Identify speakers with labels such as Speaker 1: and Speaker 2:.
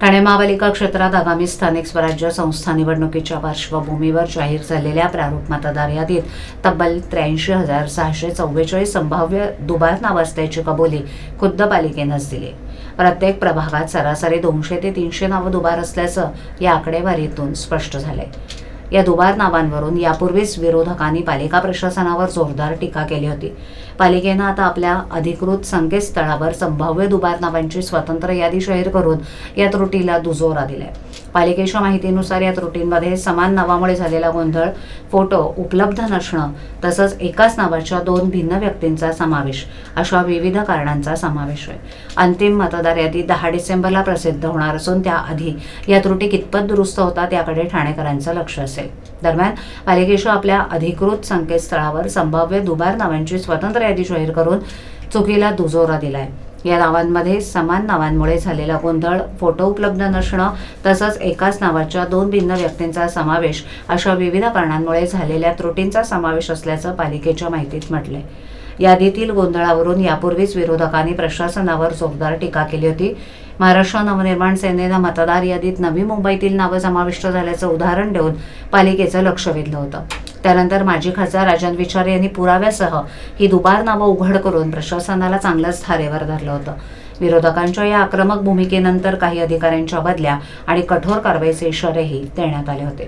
Speaker 1: ठाणे महापालिका क्षेत्रात आगामी स्थानिक स्वराज्य संस्था निवडणुकीच्या पार्श्वभूमीवर जाहीर झालेल्या प्रारूप मतदार यादीत तब्बल त्र्याऐंशी हजार सहाशे चव्वेचाळीस संभाव्य दुबार नावं असल्याची कबुली खुद्द पालिकेनंच दिली. प्रत्येक प्रभागात सरासरी दोनशे ते तीनशे नावं दुबार असल्याचं या आकडेवारीतून स्पष्ट झालंय. या दुबार नावांवरून यापूर्वीच विरोधकांनी पालिका प्रशासनावर जोरदार टीका केली होती. पालिकेनं आता आपल्या अधिकृत संकेतस्थळावर संभाव्य दुबार नावांची स्वतंत्र यादी जाहीर करून या त्रुटीला दुजोरा दिलाय. पालिकेच्या माहितीनुसार या त्रुटींमध्ये समान नावामुळे झालेला गोंधळ फोटो उपलब्ध नसणं तसंच एकाच नावाच्या दोन भिन्न व्यक्तींचा समावेश अशा विविध कारणांचा समावेश आहे. अंतिम मतदार यादी दहा डिसेंबरला प्रसिद्ध होणार असून त्याआधी या त्रुटी कितपत दुरुस्त होतात याकडे ठाणेकरांचं लक्ष असेल. दरम्यान पालिकेच्या आपल्या अधिकृत संकेतस्थळावर संभाव्य दुबार नावांची स्वतंत्र यादी जाहीर करून चुकीला दुजोरा दिलाय. या नावांमध्ये समान नावांमुळे झालेला गोंधळ फोटो उपलब्ध नसणं तसंच एकाच नावाच्या दोन भिन्न व्यक्तींचा समावेश अशा विविध कारणांमुळे झालेल्या त्रुटींचा समावेश असल्याचं पालिकेच्या माहितीत म्हटलंय. यादीतील गोंधळावरून यापूर्वीच विरोधकांनी प्रशासनावर जोरदार टीका केली होती. महाराष्ट्र नवनिर्माण सेनेनं मतदार यादीत नवी मुंबईतील नावं समाविष्ट झाल्याचं उदाहरण देऊन पालिकेचं लक्ष वेधलं होतं. त्यानंतर माजी खासदार राजन विचारे यांनी पुराव्यासह ही दुबार नावं उघड करून प्रशासनाला चांगलंच धारेवर धरलं होतं. विरोधकांच्या या आक्रमक भूमिकेनंतर काही अधिकाऱ्यांच्या बदल्या आणि कठोर कारवाईचे इशारेही देण्यात आले होते.